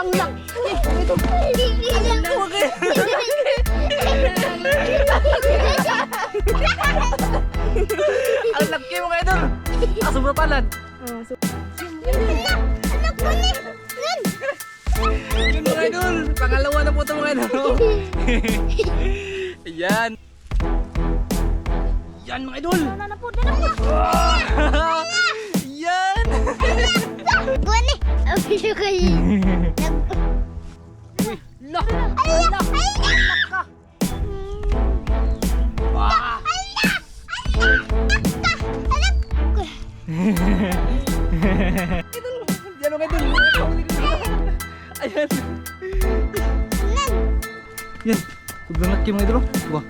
Ang laki! Ito! Huwag eh! Ang laki mga idol! Ah, sobrang palad! Oh, so, Yun mga idol! Pangalawa na po ito mga idol! Ayan! Yan! Sobrang laki mga idol! oh. Wah!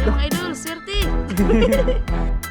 Yan mga idol, swerte.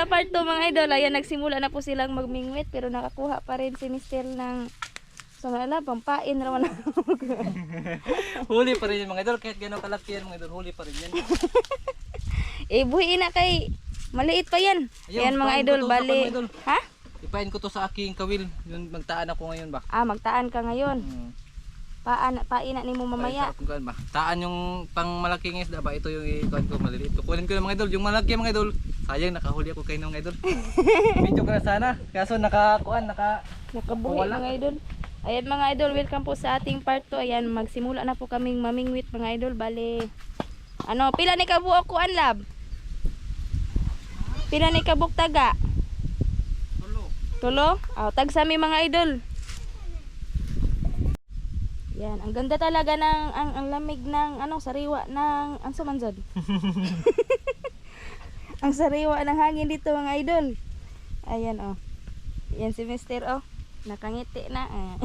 sa part 2 mga idol. Ayan, nagsimula na po silang magmingwit pero nakakuha pa rin si Mister ng sa mga pampain raman. Huli pa rin yan mga idol. Kahit gano'ng kalaki yan mga idol, huli pa rin yan. eh, buhiin na kay maliit pa yan. Ayun, Ayan mga idol, bali. Ha? Ipain ko to sa aking kawil. Yun, magtaan ako ngayon ba? Ah, magtaan ka ngayon. Hmm. Paan, paina ni mo mamaya. Ay, ba? Taan yung pang malaking isda ba? Ito yung ikuhan ko maliliit. Kukunin ko yung mga idol. Yung malaki mga idol. Sayang nakahuli ako kayo ng mga idol. Medyo ka na sana. Kaso nakakuan, naka... Nakabuhi mga idol. Ayan mga idol, welcome po sa ating part 2. Ayan, magsimula na po kaming mamingwit mga idol. Bale, ano, pila ni kabuok ko lab? Pila ni kabuk taga? Tulo. Tulo? Oh, tag sa mga idol. Yan, ang ganda talaga ng ang, ang lamig ng ano sariwa ng ang sumanzod. ang sariwa ng hangin dito mga idol. Ayan oh. Yan si Mister oh. Nakangiti na. ah.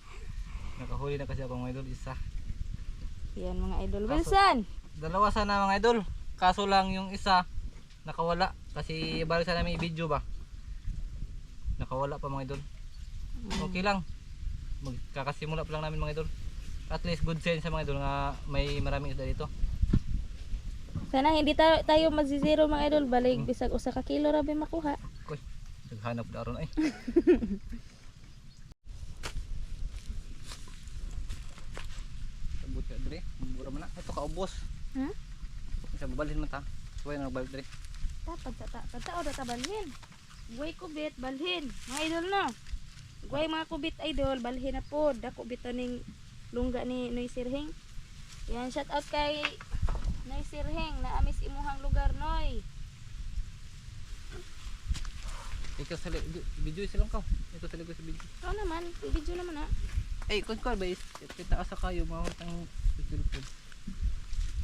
Nakahuli na kasi ako mga idol. Isa. Yan mga idol. Kaso- Wilson. Dalawa sana mga idol. Kaso lang yung isa nakawala. Kasi balik sana may video ba? Nakawala pa mga idol. Okay lang. Magkakasimula pa lang namin mga idol. At least good sense sa mga idol nga may maraming isda dito. Sana hindi tayo, tayo mazizero mga idol. Balik bisag usa ka kilo rabi makuha. Koy, naghanap na aron ay. Sabot ka dre, mura man na. Ito ka ubos. Ha? Isa babalhin man ta. Suway na nagbalik dre. Tapad ta ta ta o ta balhin. Guay kubit balhin. Mga idol na. Guay mga kubit idol balhin na pod. Dako bitaw ning lungga ni Noy Sirhing. Yan shout out kay Noy Sirhing na amis imuhang lugar Noy. Ikaw sa video ka. Ito sa likod sa video. Ikaw naman, video naman ha. Ay, kun ko ba is kita asa kayo mga utang cellphone.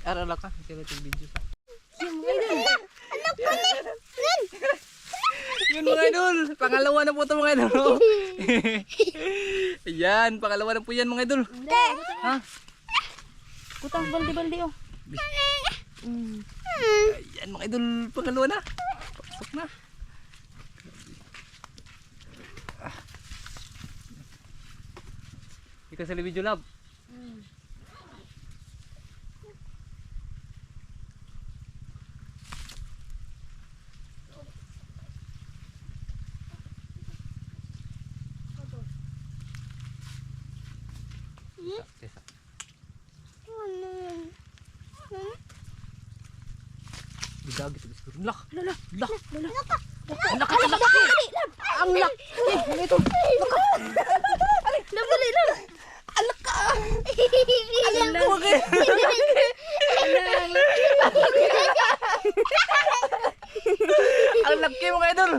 Arala ka, kaya ito video sa. Mga idol. Yun mga idol, pangalawa na po ito mga idol. Ayan, pangalawa na po yan mga idol. Ha? Kutang baldi-baldi oh. Mm. Ayan mga idol, pangalawa na. Pasok na. Ah. Ikaw sa video lab. Mm. Tesa. Bidag ito gusto. Lak, Lala, lak. lala. Ang laki, ang. Ang laki. Ito. Lab, dali, lab. Alak ka. Ala. Huwag eh. Ang laki mga idol.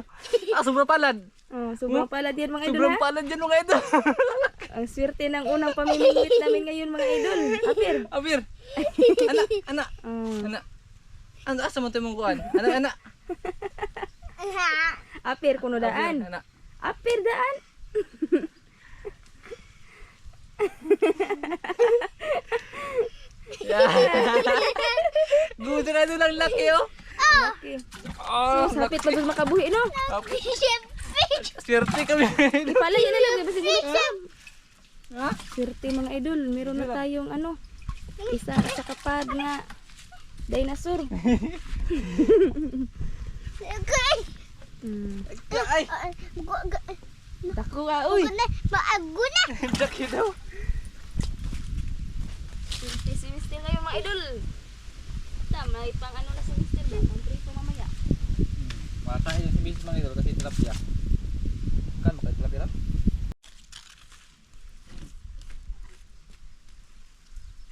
Ah, sobrang palad. Oh, sobrang pala din mga idol Sobrang ha. palad yan mga idol. Ang swerte ng unang pamimingwit namin ngayon mga idol. Apir. Abir. Ana, ana, Oh. ana. Ano asa mo timong kuan? Ana, ana. Apir kuno daan. Ana. Apir daan. Gusto na doon ang laki oh. Okay. Oh, So, sapit labas makabuhi no. Swerte kami. Ipalay yun na lang basta siguro. Ha? Swerte mga idol, meron na tayong ano, isa sa kapad nga dinosaur. Hmm. Ay, Dako ka, uy. laki daw. Swerte si Mister kayo mga idol. Tama, ipang ano na si Mister ba? Pang prito mamaya. Mata yung si Miss mga idol kasi tilapia. Kan makay tilapia lang.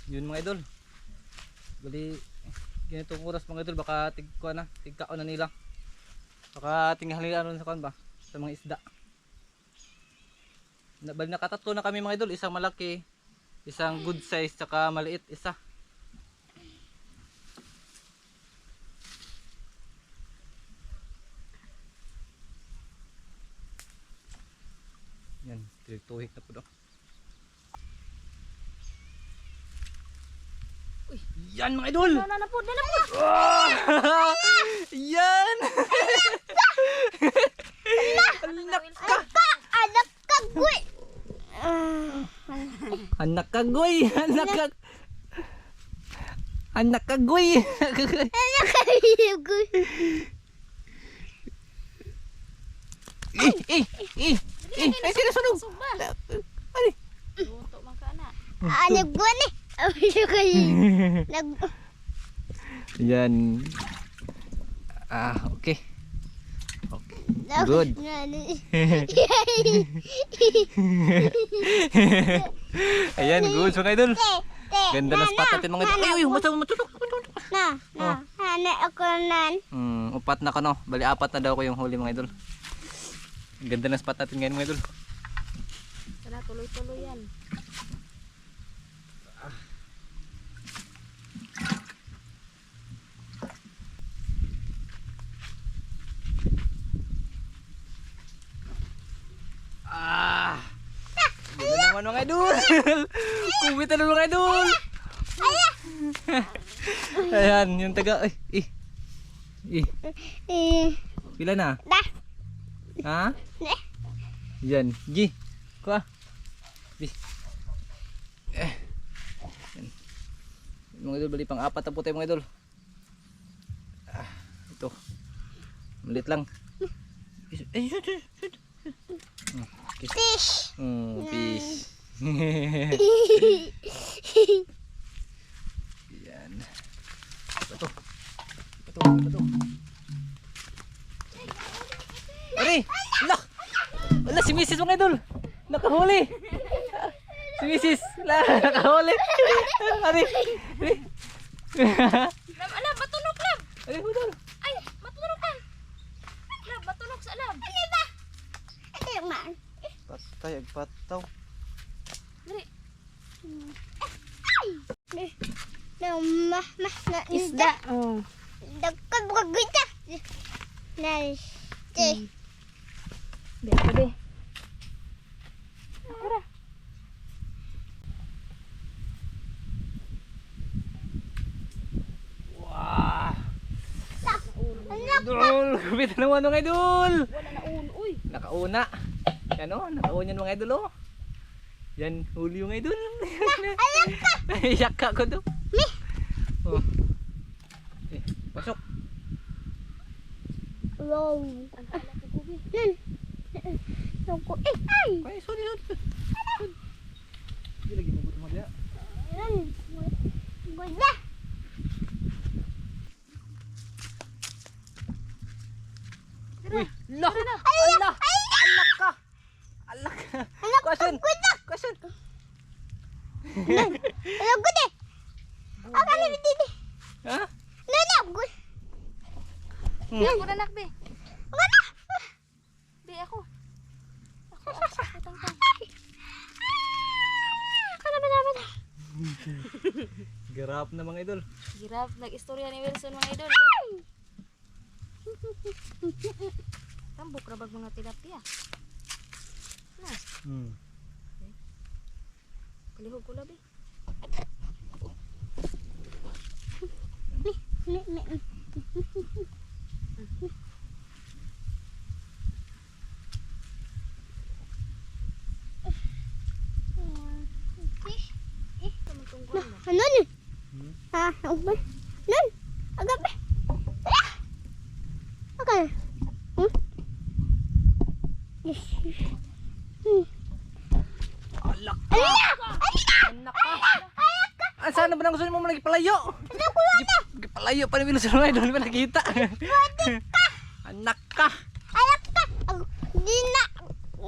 Yun mga idol. Bali ganitong oras mga idol baka tigkuha na, tigkaon na nila. Baka tinghalian ron sa kan ba sa mga isda. Na, bali nakatatlo na kami mga idol, isang malaki, isang good size tsaka maliit isa. Yan, tuhik na po daw. Yan mga idol! Na na po, na po. Ah! yan! Anak ka! Anak ka, goy! Anak ka, goy! Anak ka, goy! Eh, eh, eh! Eh, ay, sinusunog! Suba. Ay! Lunto man ka na. Yan. Ah, okay. Okay. Good. Ayan, good mga idol. Ganda ng spot natin mga idol. Ay, ay, matutok, matutok. Na, na, hana ako nan. Hmm, upat na ko no. Bali apat na daw ko yung huli mga idol. Ganda ng spot natin ngayon mga idol. Sana tuloy-tuloy yan. Ah! Ganda naman mga idol. Kumita na mga idol. Ayan, yung taga. Ay, eh. Eh, Eh, pila na? da. Ha? Yan. Gi. Kuha. Bi. Eh. Yan. Mga idol, bali pang apat na po tayo mga idol. Ah, ito. Malit lang. Ay, shoot, shoot, shoot. Hmm. Fish. Hmm, peace. Yan. Ito. Ito, ito. Ari! Ala! Ala, si Mrs. mga idol! Nakahuli! Si Mrs. Nakahuli! Ari! Ari! Lab, alab, matunog lab. Ari, udol! Ay, matunog ka. Lab, matunog sa lab. Ano yung man? Patay, agpataw. Dali. Na, ma, ma, na, Isda. Oh. Dagkag buka gita. Na, eh, Di ako di. Tara. Wah! Idol! Naman mga idol! Wala na ulo. Uy. Nakauna. Yan o, nakauna yan mga idol o. Yan, huli yung idol. Iyak ka ko to. Oh. Eh, pasok. wow. Ang kala ko gubi. Nan. Naku, eh, ay. Ay, sorry, sorry. Hindi lagi mabuto mo diya. Nan. Ganda. Uy, lah! Allah! Allah ka! Allah ka! Question! Question! Ano gudi? Ako na bitidi. Ha? Na, na, gud. Hmm. Ako na nak be. Gana. Be ako. Ako. Ako. Tang tang. Kana ba naman? Garap na mga idol. Giraffe nag-istorya ni Wilson mga idol. Tambok rabag mga tilapia. Na, Hmm. kalihog ko labi. Me, me, me. Fish. Kamu tunggu na. Ano ni? Hmm? Ah, ubay. Nun. Agape. Ah! Okay. Hmm? Yes. Hmm. Alak. Alina! Anak ka. Ah, sana ba nang gusto mo mo nagipalayo? Nagipalayo pa ni Milo sa mga. Di ba nakita? Anak ka. Ayak ka. Di na.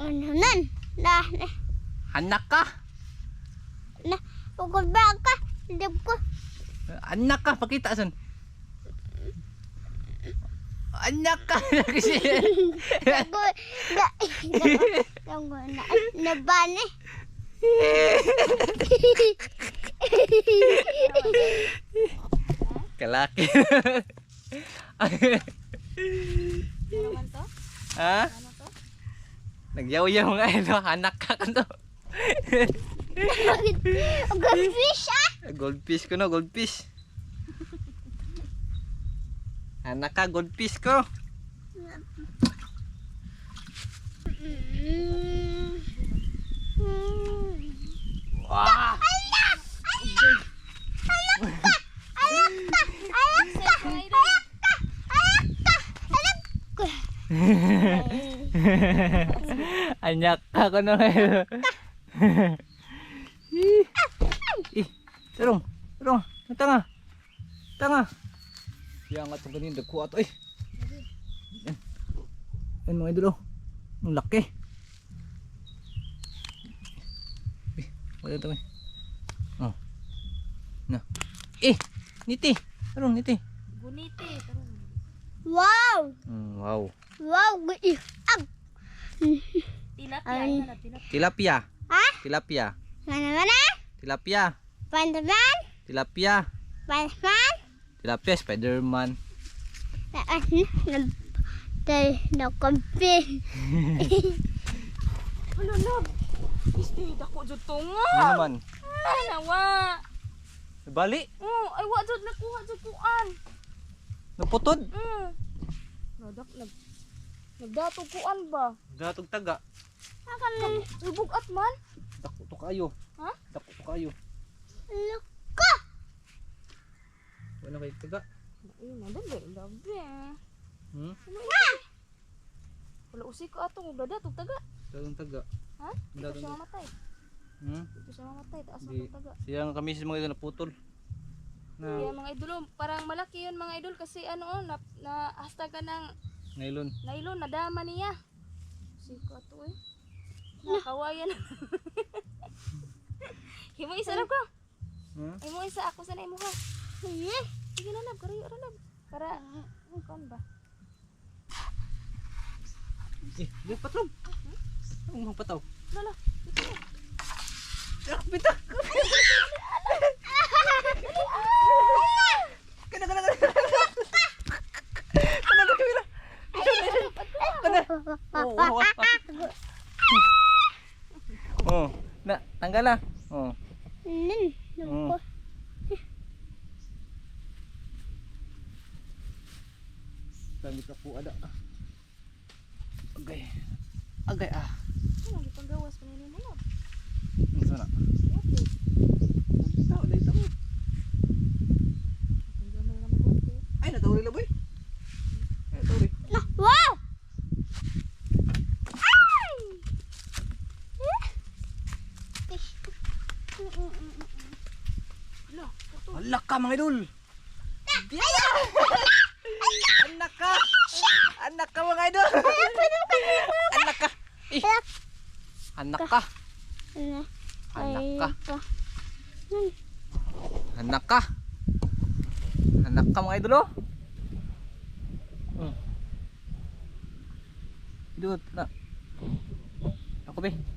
Ano nun? Na, na, Anak ka. na. Ugod ba ka? Dib ko. Anak ka. Pakita son. Anak ka. Kasi. Dago, da, dago, dago, na, nabane. Kalaki. Ano man to? ha? Ano to? Nagyaw-yaw nga ito. Anak ka kanto. Ugod fish ah. Goldfish ko no, goldfish. Anak ka, goldfish ko. Mm. Anak ka ko no. Ih, terong, terong, tanga. Tanga. Yang atong ganin dagko ato eh. Yan mga idol oh. Ang laki. Eh, wala eh. Oh. Na. Eh, niti. Terong, niti. Buniti. Tarong. Wow! Mm, wow. Wow! Ag! Tilapia. Ay. Ay. na tilapia. Tilapia. Ha? Tilapia. Mana mana? Tilapia. Pantaban? Tilapia. Pantaban? Tilapia, Spider-Man. Na, ano? Na, tay, na, kampi. Hala love. Isti dako jud to nga. Ano naman? Ay nawa. Bali. Oh, ay wa jud nakuha jud kuan. Naputod. Mm. Nadak nag Nagdato kuan ba? Gatog taga. Akan Ibugat man. Dako to kayo. Ha? Dako to kayo. luka. Wala kay taga. Ay, nadali labi. Hmm? Wala usik ko atong dadatog taga. Datong taga. Ha? Siya mamatay. Hmm? Dito siya mamatay. Taas Di. itong taga. Siya nga kami sa mga idol naputol. Na Kaya mga idol, oh, parang malaki yun mga idol kasi ano, oh, na, na hasta ka ng nylon. nylon, nadama niya. Siko ato eh. Nakawayan. Himo isa lang ko. Hmm? Himo isa ako sa imo ha. Sige. Na lab, karayo ra lab. Para kon ba? Eh, di patrol. Ang mga pataw. Lala. Ah, Pita. Kana kana kana. Kana na kamera. Kana. Oh, wow, wow. Oh, na tanggal na. Oh. Nun. Mm. Luka. Kami ka po ada. Agay. Agay ah. Ano gitong gawas pa nini mo lab? Ano sana? Okay. Tao dai tao. Ang gamay na magunti. Ay natawri la boy. Ay natawri. Na, wow! Ay! Eh? Fish. Mm, mm, mm, mm. Lo, kato. Alak ka mga idol. Anak ka. Anak ka mga idol. Anak ka. Eh, anak ka. Anak ka. Anak ka. Anak ka mga idol oh. Hmm. Idot na. Ako be.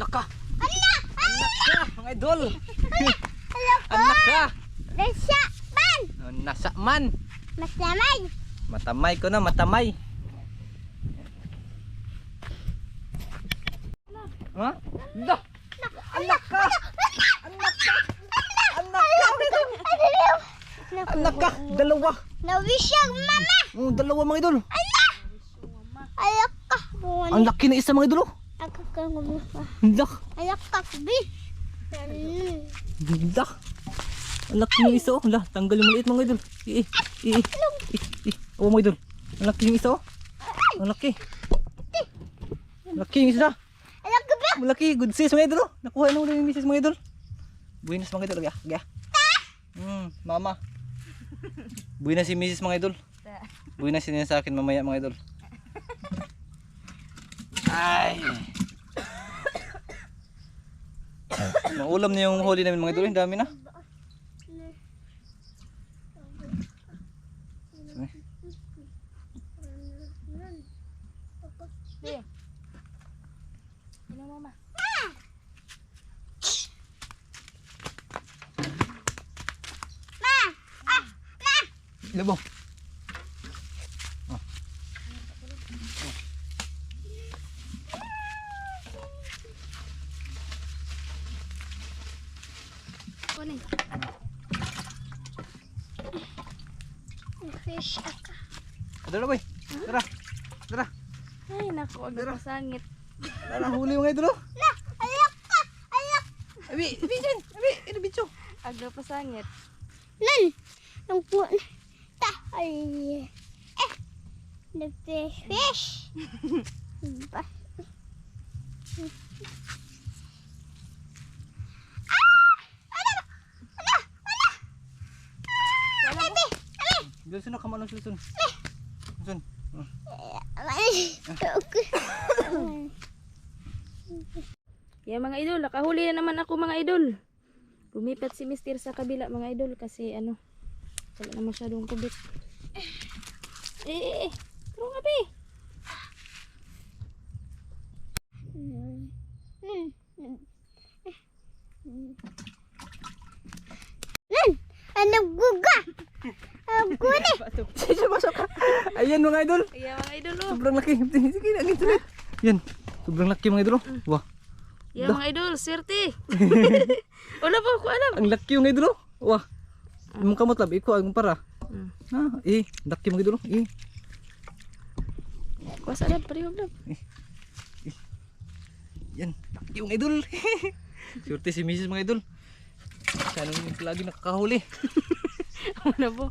alak ka. Anak! Anak ka, mga idol. Anak ka. Nasa man! Nasa man. Masamay! Matamay ko na, matamay. Ha? Da! Anak ka! Anak ka! Anak ka! Anak ka! Dalawa! Nawisag mama! Oh, dalawa mga idol. Ayak ka! Buwan. Ang laki na isa mga idol. oh. Ako ka ngumapa. Dak! Ayak ka, kubi. Hmm. Dak! Ang laki ng isa oh. Lah, tanggal yung maliit mga idol. I, i, i, i, i. Oh mga idol. Ang laki yung isa oh. Ang laki. Laki yung isa. Ayak ka ba? Malaki, good sis mga idol. oh. Nakuha na ulit yung misis mga idol. Buenas mga idol, gaya, gaya. Hmm, mama. Buenas si misis mga idol. Buenas din yan sa akin mamaya mga idol. Ay. Maulam na yung huli namin mga idol, ang dami na. Sige. Di. Ano mama? Labo. Kunin. Fish ako. Tara boy. Tara. Tara. Ay, naku, agad pasangit. Tara, huli mga idol. oh. Na! Ayak ka! Ayak! Abi, abi dyan. Abi, ito bitso. Agad pasangit. Nan! Ang po... Ta! Ay... Eh! Nag-fish! Fish! Ba? Wala mo. Dito na kamanong susun. Susun. Oh. Yeah, mga idol, nakahuli na naman ako mga idol. Lumipat si Mister sa kabila mga idol kasi ano, wala na masyadong kubit. Eh, eh, eh. Turo nga, be. Nan! Anong guga? Ang guni! Sige, pasok ka. Ayan mga idol. Yeah, mga idol, oh. Sobrang laki. Sige, lagi tuloy. Yan. Sobrang laki mga idol. oh. Wah. Yeah, mga idol, swerte. wala pa ako alam. Ang laki yung idol. oh. Wah. Yung kamot lab. Iko ang para. Mm. Ah, eh. Laki mga idol. oh. Eh. Kuasa alam, parihog lang. Yan. Laki yung idol. Surte si Mrs. mga idol. Sana yung lagi nakakahuli. Wala po.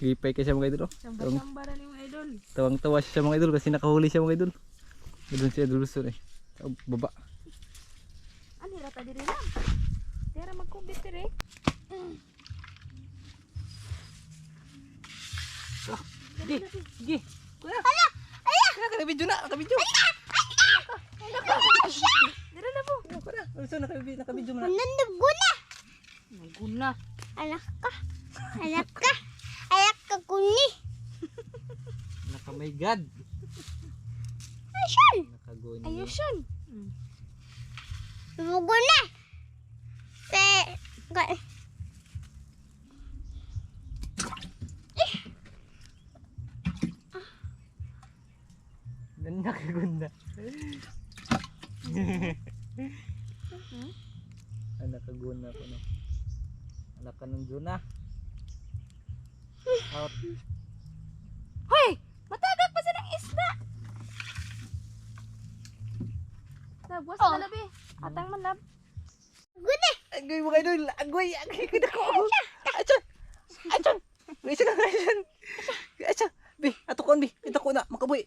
Hipay ka siya mga idol. oh. Na ni mga idol. tawang tawa siya mga idol kasi nakahuli siya mga idol. Doon siya duluson eh. Sa baba. Ano, rata diri lang. Tera magkubit diri. Sige, sige. Kuya. Ala! Ala! Kuya, nakabidyo na. Nakabidyo. Dira na po. Kuya, also nakabidyo, nakabidyo mo na. Anong guna? Naguna. Anak ka! Anak ka! Ayak ka kuni! Naka my God. Asan? Nakagoni. Ayos yun. Hmm. Lugo na! Pe... Ka... Nakagunda. Ay, nakaguna ko no. Anak ka ng Juna. Out. Hoy! Matagak pa sa ng isda! Nagwas Oh. na labi. Atang man lab. Guna! Agoy mga idol. Agoy. Agoy ko na ko. Achan. Achan. Isa ka achan. Achan. Bi, ato ko bi. Ito ko na. Makaboy.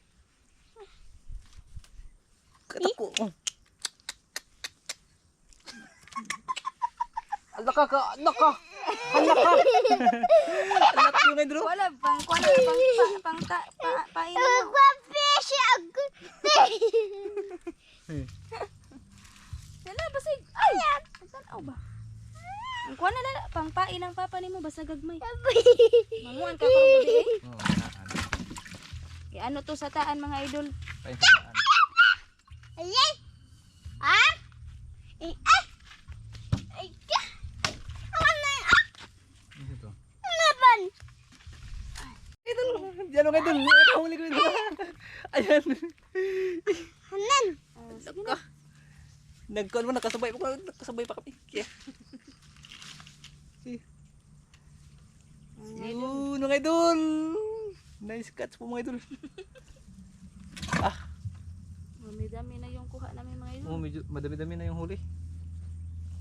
Ito ko. Oh. Anak ka ka. Anak ka. Anak ka. Anak yung idol. Wala, pang kuha na, pang, pa, pang, ta, pa, painom mo. Magpa-fish ako! Dala, basig. Ay! Tanaw ba? Ang kuha na lala, pangpain ang papa ni mo, basta gagmay. Manguan ka karong gabi eh. Oh. Eh, ano to sa taan mga idol? Saan. Ayan. Ah? Eh, ah. Ay, ka. Ano na? Ah, Ano ito? laban. Idol, diyan mga idol. Ikaw huli ko idol. Ayan. Hanan. Oh, sige na. Nagkuhan mo, nakasabay pa ko. Nakasabay pa kami. Kaya. Si. Yun, mga idol. Nice catch po mga idol. ah, Dami-dami na yung kuha namin mga idol. oh, medyo madami-dami na yung huli.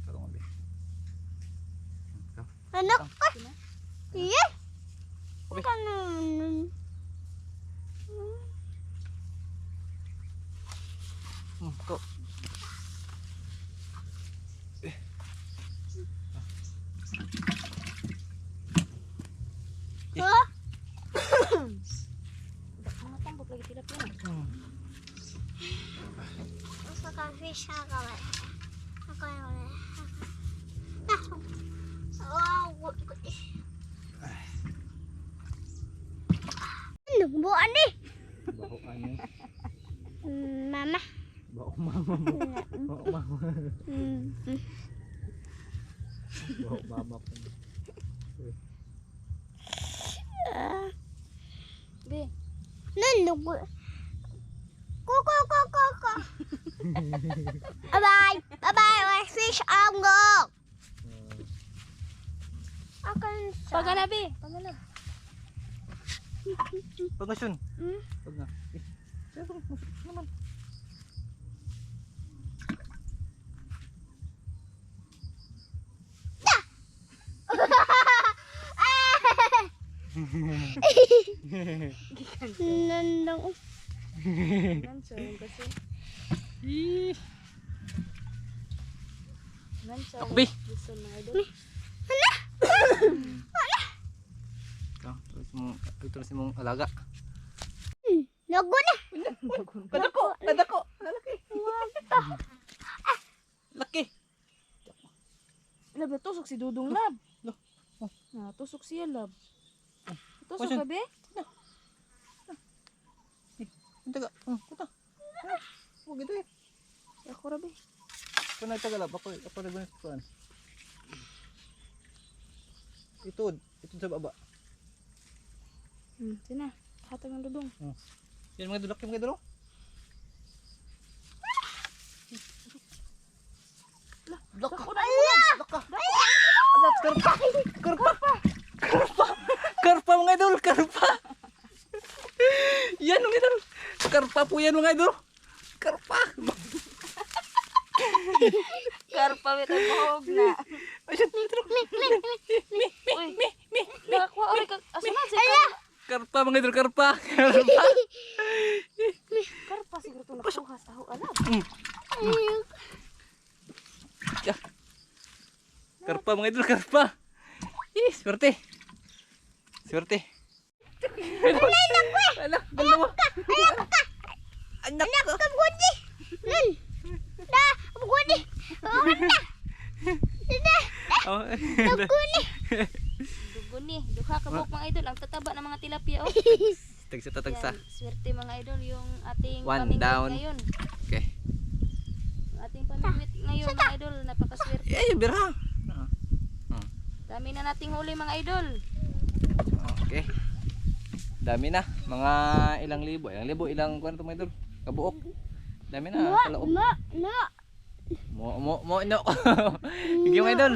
Ikaw nga, be. Ikaw. Ano ka? Sige na. Iya. Okay. Kanon. Hmm, ikaw. Oh. Mga tambok lagi tilap yan. Hmm. Sa ka-fish ako. Ako yung Wow. Ano buwan ni? Baho ano? Mama. Baho mama mo. Baho mama. Baho mama ko. Be, Nandog. Kuko kuko kuko. Bye bye bye bye fish ang go. Akan sa. pagana be, pagana. Pag na Shun. Hmm? Pag na. Naman. Nandong. Nanso kasi. Ih. Nanso. Ako. Gusto mga idol. Ikaw, terus mo, terus mong alaga. Nago na. Kadako, kadako. Lalaki. Laki. Lab, natusok si Dudong Lab. Lo. Oh. Natusok siya Lab. Tusok Question. ka be? Ang taga. Oh, kuta. Oh, gitu eh. Ako ra be. Kung nagtagalab, ako, ako na ganit kuan. Itod, itod sa baba. Hmm, sina. Hatag ng Dudong. Oh. Yan mga dulak yung mga dulak. Laka. Laka. Alat, karpa. Karpa. Karpa. Karpa mga idol, karpa. Yan mga idol. Karpa po yan mga idol. Karpa. Karpa be tagog na. Ayun, mga idol. Uy, nakakuha ori ka. Asunan si Karpa. Karpa mga idol, karpa. Karpa. Karpa siguro to nakuha sa ho alam. Ya. Karpa mga idol, karpa. Ih, swerte. Swerte. Anak, dalawa. Anak ko. Kabudi. Nun. Da, kabudi. Oh, na. Da, Oh, kabudi. Dugo ni. Duha ka mga idol. Ang tataba ng mga tilapia oh. tagsa tatagsa. Yan, swerte mga idol yung ating One down. ngayon. Okay. Yung ating pamingwit ngayon mga idol. Napakaswerte. Eh, bira. Ah, Dami na nating huli mga idol. Okay. Dami na. Mga ilang libo. Ilang libo, ilang kuwan to mga idol. Kabuok. Dami na. Loob. Ma, na. Mo, mo, mo, no. Sige mga idol.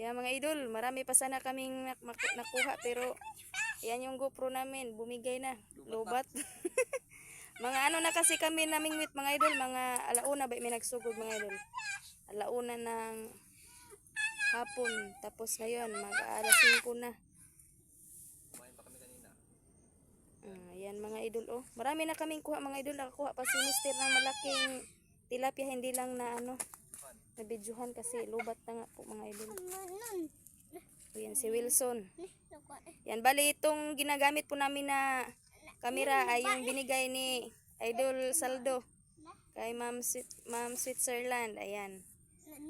Yeah mga idol, marami pa sana kaming nak- nakuha pero yan yung GoPro namin, bumigay na, lobat. mga ano na kasi kami naming with mga idol, mga alauna ba may nagsugod mga idol. Alauna ng hapon, tapos ngayon mag alas 5 na. Ah, yan mga idol oh. Marami na kaming kuha mga idol, nakakuha pa si Mister ng malaking tilapia, hindi lang na ano, na videohan kasi lobat na nga po mga idol. Nun. Ayan, si Wilson. Yan, bali itong ginagamit po namin na kamera ay yung binigay ni Idol Saldo kay Ma'am Switzerland. Ayan.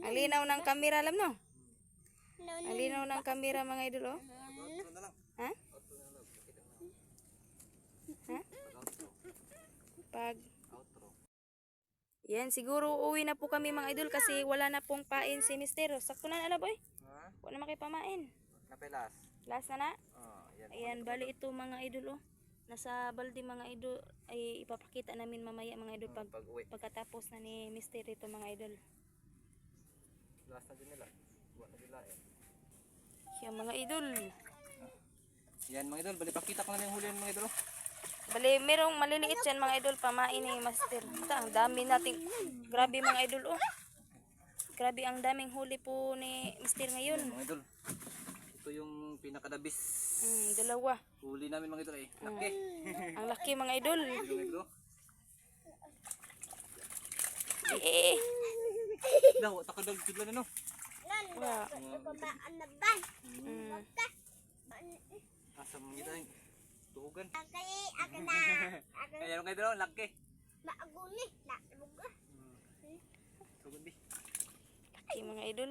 Ang linaw ng kamera, alam no? Ang linaw ng kamera mga idol, oh. Ha? Ha? Pag... Yan, siguro uwi na po kami mga idol kasi wala na pong pain si Mister. Sakto na ala boy. Ha? Wala na makipamain. Napelas. Last na na. Oh, yan. Ayan, bali ito mga idol oh. Nasa balde mga idol ay ipapakita namin mamaya mga idol pag Pag uwi. pagkatapos na ni Mister ito mga idol. Last na din nila. Buwan na nila eh. Yan mga idol. Yan mga idol, bali pakita ko na yung huli yan, mga idol. oh. Bali, merong maliliit yan mga idol pamain ni Master. Ito, ang dami nating grabe mga idol oh. Grabe ang daming huli po ni Mister ngayon. Mga idol. Ito yung pinakadabis. Mm, dalawa. Huli namin mga idol eh. Laki. Ang laki mga idol. Oh. Eh, eh, Daw, takadag sila na no. Nan, Wala. Mm. Asa mga kita tuhugan. Akay, aga na. Ayan mga idol, oh, laki. maaguni. Naluga. Tuhugan di. laki mga idol.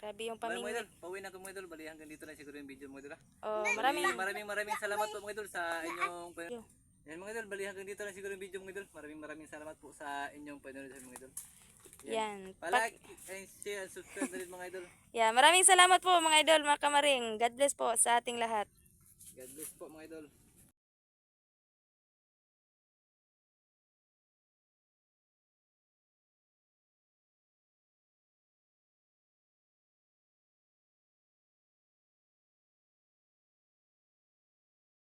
Grabe yung Bali mga idol, pauwi na ko mga idol. Bali hanggang dito na siguro yung video mga idol. ah. Oh, Maraming maraming maraming salamat po mga idol sa inyong. Yan mga idol, bali hanggang dito na siguro yung video mga idol. Maraming maraming salamat po sa inyong panonood sa mga idol. Yan. Palike and share and subscribe na rin mga idol. Yan, maraming salamat po mga idol, mga kamaring. God bless po sa ating lahat. God bless po mga idol.